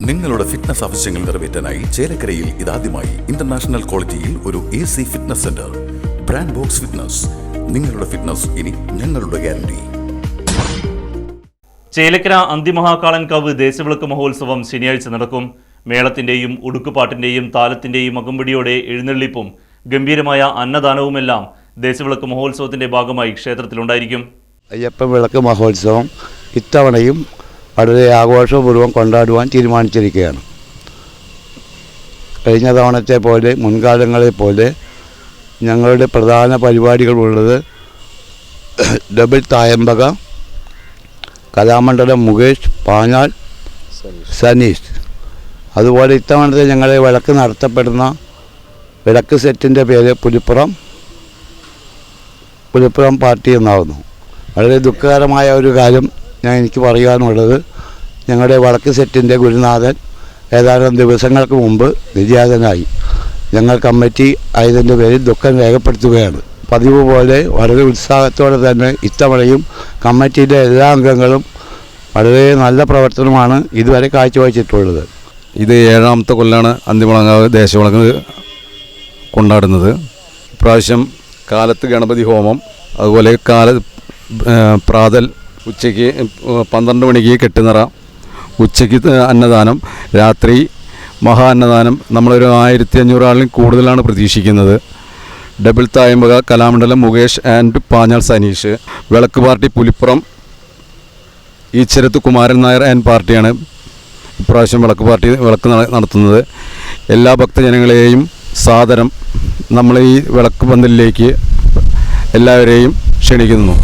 നിങ്ങളുടെ ഫിറ്റ്നസ് ആവശ്യങ്ങൾ നിറവേറ്റാനായി ചേലക്കരയിൽ ഇതാദ്യമായി ഇന്റർനാഷണൽ ക്വാളിറ്റിയിൽ ഒരു A C fitness centre brand box fitness നിങ്ങളുടെ ഫിറ്റ്നസ് ഇനി ഞങ്ങളുടെ ഗ്യാരണ്ടി ചേലക്കര അന്തിമഹാകാളൻ കവ് ദേശവിളക്ക് മഹോത്സവം ശനിയാഴ്ച നടക്കും. മേളത്തിന്റെയും ഉടുക്കുപാട്ടിന്റെയും താലത്തിന്റെയും അകമ്പടിയോടെ എഴുന്നള്ളിപ്പും ഗംഭീരമായ അന്നദാനവുമെല്ലാം ദേശവിളക്ക് മഹോത്സവത്തിന്റെ ഭാഗമായി ക്ഷേത്രത്തിലുണ്ടായിരിക്കും. അയ്യപ്പ വിളക്ക് മഹോത്സവം ഇത്തവണയും വളരെ ആഘോഷപൂർവം കൊണ്ടാടുവാൻ തീരുമാനിച്ചിരിക്കുകയാണ്. കഴിഞ്ഞ തവണത്തെ പോലെ മുൻകാലങ്ങളെ പോലെ ഞങ്ങളുടെ പ്രധാന പരിപാടികൾ ഉള്ളത് ഡബിൾ തായമ്പക കലാമണ്ഡലം മുകേഷ് പാഞ്ഞാൾ സനീഷ്. അതുപോലെ ഇത്തവണത്തെ ഞങ്ങളെ വിളക്ക് നടത്തപ്പെടുന്ന വിളക്ക് സെറ്റിന്റെ പേര് പുലിപ്പുറം പുലിപ്പുറം പാർട്ടി എന്നാകുന്നു വളരെ ദുഃഖകരമായ ഒരു കാര്യം ഞാൻ എനിക്ക് പറയാനുള്ളത്. ഞങ്ങളുടെ വടക്ക് സെറ്റിന്റെ ഗുരുനാഥൻ ഏതാനും ദിവസങ്ങൾക്ക് മുമ്പ് നിര്യാതനായി. ഞങ്ങൾ കമ്മിറ്റി ആയതിന്റെ പേരിൽ ദുഃഖം രേഖപ്പെടുത്തുകയാണ്. പതിവ് പോലെ വളരെ ഉത്സാഹത്തോടെ തന്നെ ഇത്തവണയും കമ്മിറ്റിയിലെ എല്ലാ അംഗങ്ങളും വളരെ നല്ല പ്രവർത്തനമാണ് ഇതുവരെ കാഴ്ചവെച്ചിട്ടുള്ളത്. ഇത് ഏഴാമത്തെ കൊല്ലാണ് അന്തിമുളങ്ങാവ് ദേശവിളക്ക് കൊണ്ടാടുന്നത്. ഇപ്രാവശ്യം കാലത്ത് ഗണപതി ഹോമം അതുപോലെ കാല പ്രാതൽ ഉച്ചയ്ക്ക് പന്ത്രണ്ട് മണിക്ക് കെട്ടുനിറ ഉച്ചയ്ക്ക് അന്നദാനം രാത്രി മഹാ അന്നദാനം. നമ്മളൊരു ആയിരത്തി അഞ്ഞൂറ് ആളിൽ കൂടുതലാണ് പ്രതീക്ഷിക്കുന്നത്. Double Thayambaka Kalamandalam Mukesh and Panjal Saneesh. വിളക്ക് പാർട്ടി പുലിപ്പുറം ഈച്ചരത്ത് കുമാരൻ നായർ ആൻഡ് പാർട്ടിയാണ് ഇപ്രാവശ്യം വിളക്ക് പാർട്ടി വിളക്ക് നടത്തുന്നത്. എല്ലാ ഭക്തജനങ്ങളെയും സാദരം നമ്മൾ ഈ വിളക്ക് പന്തലിലേക്ക് എല്ലാവരെയും ക്ഷണിക്കുന്നു.